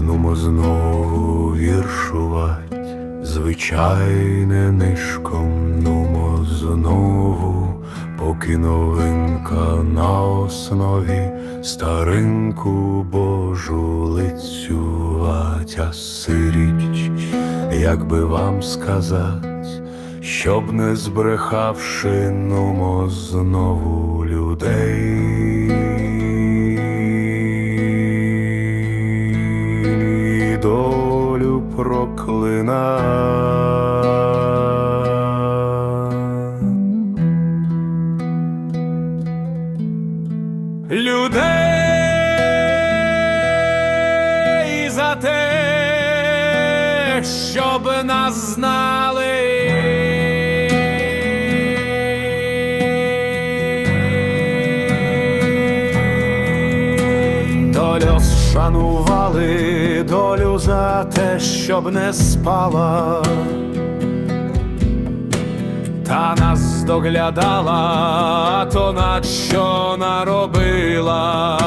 Анумо знову віршувать, звичайне нишком, нумо знову, поки новинка на основі старинку Божу лицювать, а сиріч, як би вам сказать, щоб не збрехавши, нумо знову людей проклина. Людей за те, щоб нас знали. Долю шанували долю за те, щоб не спала. Та нас доглядала, то на що наробила,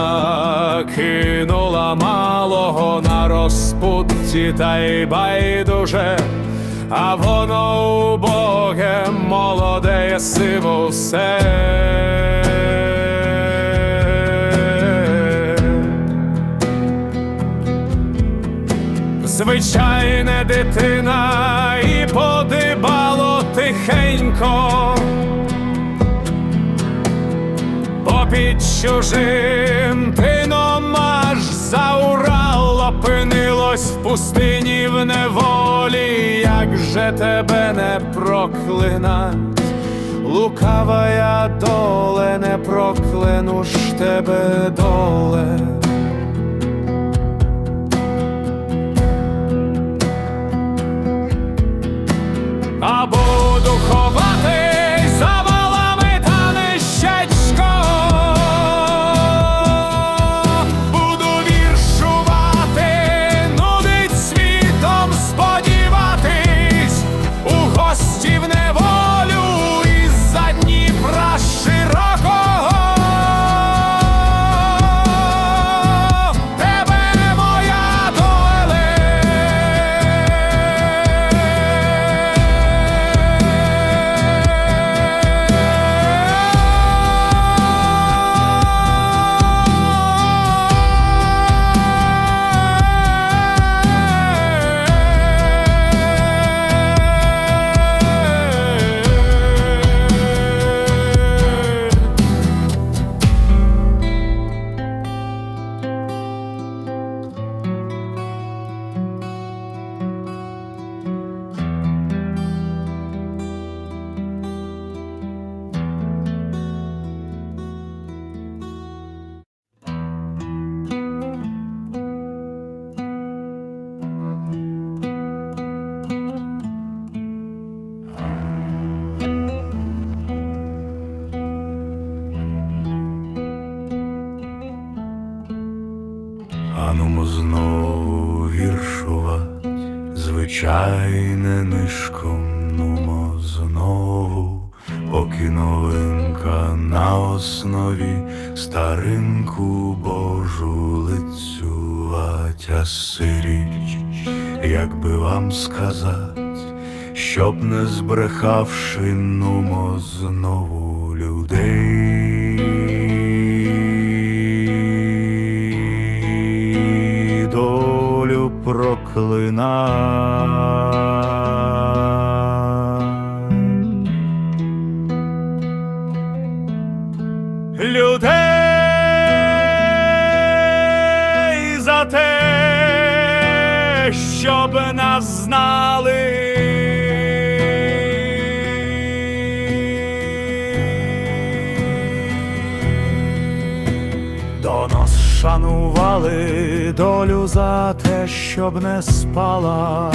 кинула малого на розпутці, та й байдуже, а воно убоге молоде сиво все. Звичайне дитина і подибало тихенько, бо під чужим тином аж за Урал опинилось в пустині в неволі, як же тебе не проклинать, лукавая доле, не проклену ж тебе доле. Звичайне нишком, нумо знову, поки новинка на основі старинку Божу лицювать, а сиріч, як би вам сказать, щоб не збрехавши, нумо знову людей проклина. Людей за те, щоб нас знали. До нас шанували долю за те, щоб не спала.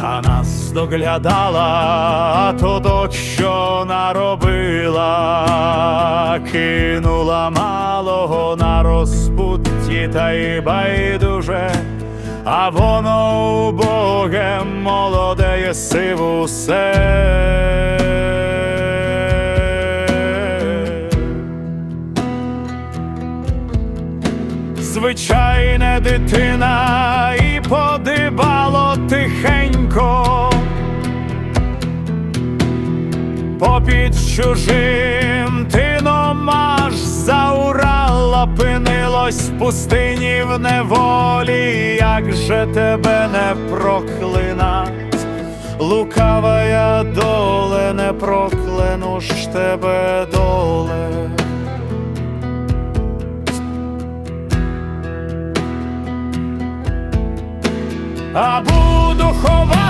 Та нас доглядала, то дочь, що наробила, кинула малого на розпутті, та й байдуже, а воно убоге молоде є сиву все. Звичайне дитина, і подибало тихенько. Попід чужим тином аж за Урала пинилось в пустині в неволі, як же тебе не проклинать, лукавая доле, не проклену ж тебе доле. а буду ховати.